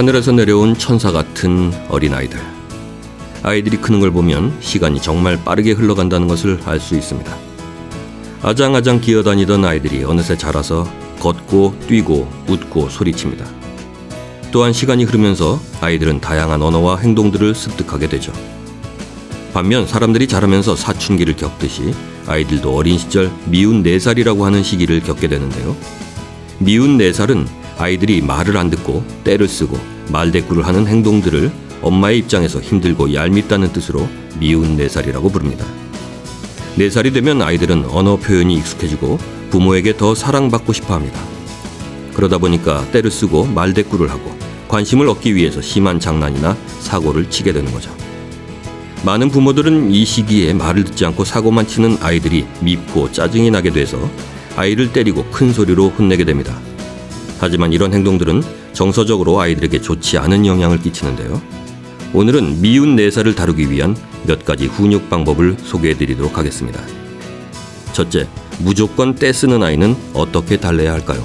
하늘에서 내려온 천사 같은 어린아이들. 아이들이 크는 걸 보면 시간이 정말 빠르게 흘러간다는 것을 알 수 있습니다. 아장아장 기어다니던 아이들이 어느새 자라서 걷고 뛰고 웃고 소리칩니다. 또한 시간이 흐르면서 아이들은 다양한 언어와 행동들을 습득하게 되죠. 반면 사람들이 자라면서 사춘기를 겪듯이 아이들도 어린 시절 미운 네살이라고 하는 시기를 겪게 되는데요. 미운 네살은 아이들이 말을 안 듣고 때를 쓰고 말대꾸를 하는 행동들을 엄마의 입장에서 힘들고 얄밉다는 뜻으로 미운 네살이라고 부릅니다. 네살이 되면 아이들은 언어 표현이 익숙해지고 부모에게 더 사랑받고 싶어 합니다. 그러다 보니까 때를 쓰고 말대꾸를 하고 관심을 얻기 위해서 심한 장난이나 사고를 치게 되는 거죠. 많은 부모들은 이 시기에 말을 듣지 않고 사고만 치는 아이들이 밉고 짜증이 나게 돼서 아이를 때리고 큰 소리로 혼내게 됩니다. 하지만 이런 행동들은 정서적으로 아이들에게 좋지 않은 영향을 끼치는데요. 오늘은 미운 내사를 다루기 위한 몇 가지 훈육 방법을 소개해 드리도록 하겠습니다. 첫째, 무조건 떼 쓰는 아이는 어떻게 달래야 할까요?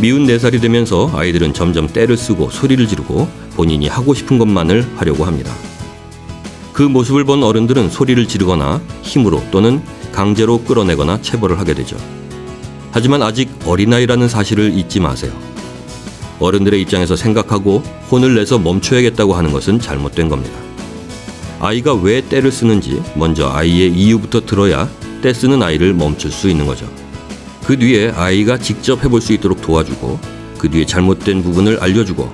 미운 네살이 되면서 아이들은 점점 때를 쓰고 소리를 지르고 본인이 하고 싶은 것만을 하려고 합니다. 그 모습을 본 어른들은 소리를 지르거나 힘으로 또는 강제로 끌어내거나 체벌을 하게 되죠. 하지만 아직 어린아이라는 사실을 잊지 마세요. 어른들의 입장에서 생각하고 혼을 내서 멈춰야겠다고 하는 것은 잘못된 겁니다. 아이가 왜 때를 쓰는지 먼저 아이의 이유부터 들어야 때 쓰는 아이를 멈출 수 있는 거죠. 그 뒤에 아이가 직접 해볼 수 있도록 도와주고 그 뒤에 잘못된 부분을 알려주고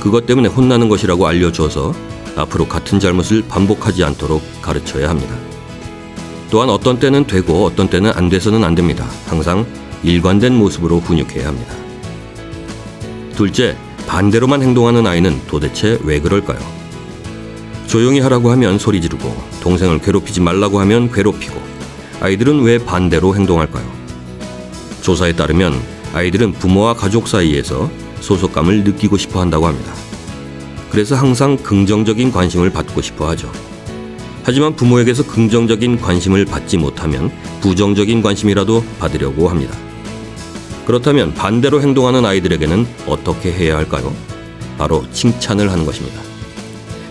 그것 때문에 혼나는 것이라고 알려줘서 앞으로 같은 잘못을 반복하지 않도록 가르쳐야 합니다. 또한 어떤 때는 되고 어떤 때는 안 돼서는 안 됩니다. 항상 일관된 모습으로 훈육해야 합니다. 둘째, 반대로만 행동하는 아이는 도대체 왜 그럴까요? 조용히 하라고 하면 소리 지르고 동생을 괴롭히지 말라고 하면 괴롭히고 아이들은 왜 반대로 행동할까요? 조사에 따르면 아이들은 부모와 가족 사이에서 소속감을 느끼고 싶어 한다고 합니다. 그래서 항상 긍정적인 관심을 받고 싶어 하죠. 하지만 부모에게서 긍정적인 관심을 받지 못하면 부정적인 관심이라도 받으려고 합니다. 그렇다면 반대로 행동하는 아이들에게는 어떻게 해야 할까요? 바로 칭찬을 하는 것입니다.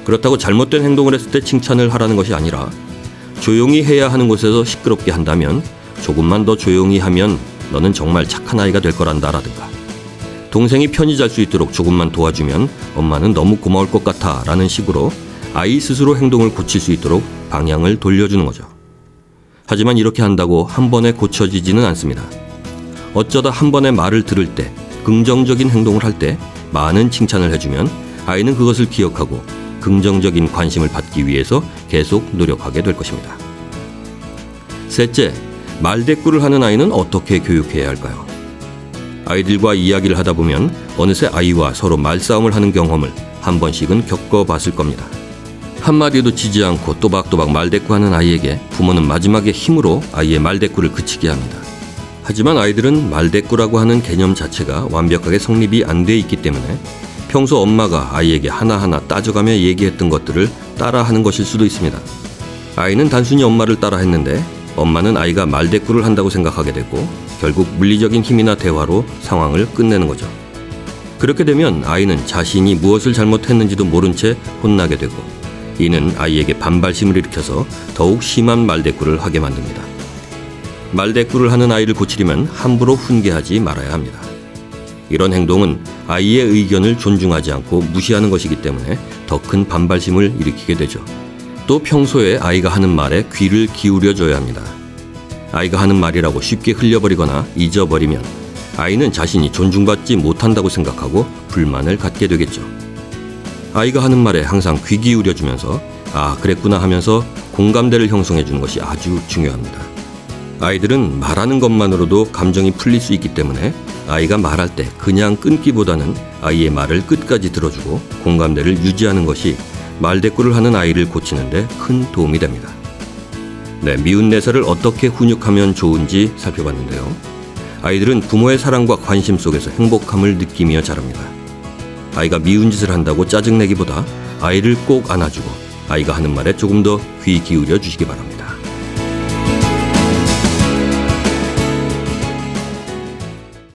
그렇다고 잘못된 행동을 했을 때 칭찬을 하라는 것이 아니라 조용히 해야 하는 곳에서 시끄럽게 한다면 조금만 더 조용히 하면 너는 정말 착한 아이가 될 거란다라든가 동생이 편히 잘 수 있도록 조금만 도와주면 엄마는 너무 고마울 것 같아 라는 식으로 아이 스스로 행동을 고칠 수 있도록 방향을 돌려주는 거죠. 하지만 이렇게 한다고 한 번에 고쳐지지는 않습니다. 어쩌다 한 번의 말을 들을 때 긍정적인 행동을 할 때 많은 칭찬을 해주면 아이는 그것을 기억하고 긍정적인 관심을 받기 위해서 계속 노력하게 될 것입니다. 셋째, 말대꾸를 하는 아이는 어떻게 교육해야 할까요? 아이들과 이야기를 하다 보면 어느새 아이와 서로 말싸움을 하는 경험을 한 번씩은 겪어봤을 겁니다. 한마디도 지지 않고 또박또박 말대꾸하는 아이에게 부모는 마지막에 힘으로 아이의 말대꾸를 그치게 합니다. 하지만 아이들은 말대꾸라고 하는 개념 자체가 완벽하게 성립이 안 돼 있기 때문에 평소 엄마가 아이에게 하나하나 따져가며 얘기했던 것들을 따라하는 것일 수도 있습니다. 아이는 단순히 엄마를 따라했는데 엄마는 아이가 말대꾸를 한다고 생각하게 되고 결국 물리적인 힘이나 대화로 상황을 끝내는 거죠. 그렇게 되면 아이는 자신이 무엇을 잘못했는지도 모른 채 혼나게 되고 이는 아이에게 반발심을 일으켜서 더욱 심한 말대꾸를 하게 만듭니다. 말대꾸를 하는 아이를 고치려면 함부로 훈계하지 말아야 합니다. 이런 행동은 아이의 의견을 존중하지 않고 무시하는 것이기 때문에 더 큰 반발심을 일으키게 되죠. 또 평소에 아이가 하는 말에 귀를 기울여 줘야 합니다. 아이가 하는 말이라고 쉽게 흘려버리거나 잊어버리면 아이는 자신이 존중받지 못한다고 생각하고 불만을 갖게 되겠죠. 아이가 하는 말에 항상 귀 기울여 주면서 아, 그랬구나 하면서 공감대를 형성해 주는 것이 아주 중요합니다. 아이들은 말하는 것만으로도 감정이 풀릴 수 있기 때문에 아이가 말할 때 그냥 끊기보다는 아이의 말을 끝까지 들어주고 공감대를 유지하는 것이 말대꾸를 하는 아이를 고치는데 큰 도움이 됩니다. 네, 미운 내사를 어떻게 훈육하면 좋은지 살펴봤는데요. 아이들은 부모의 사랑과 관심 속에서 행복함을 느끼며 자랍니다. 아이가 미운 짓을 한다고 짜증내기보다 아이를 꼭 안아주고 아이가 하는 말에 조금 더 귀 기울여 주시기 바랍니다.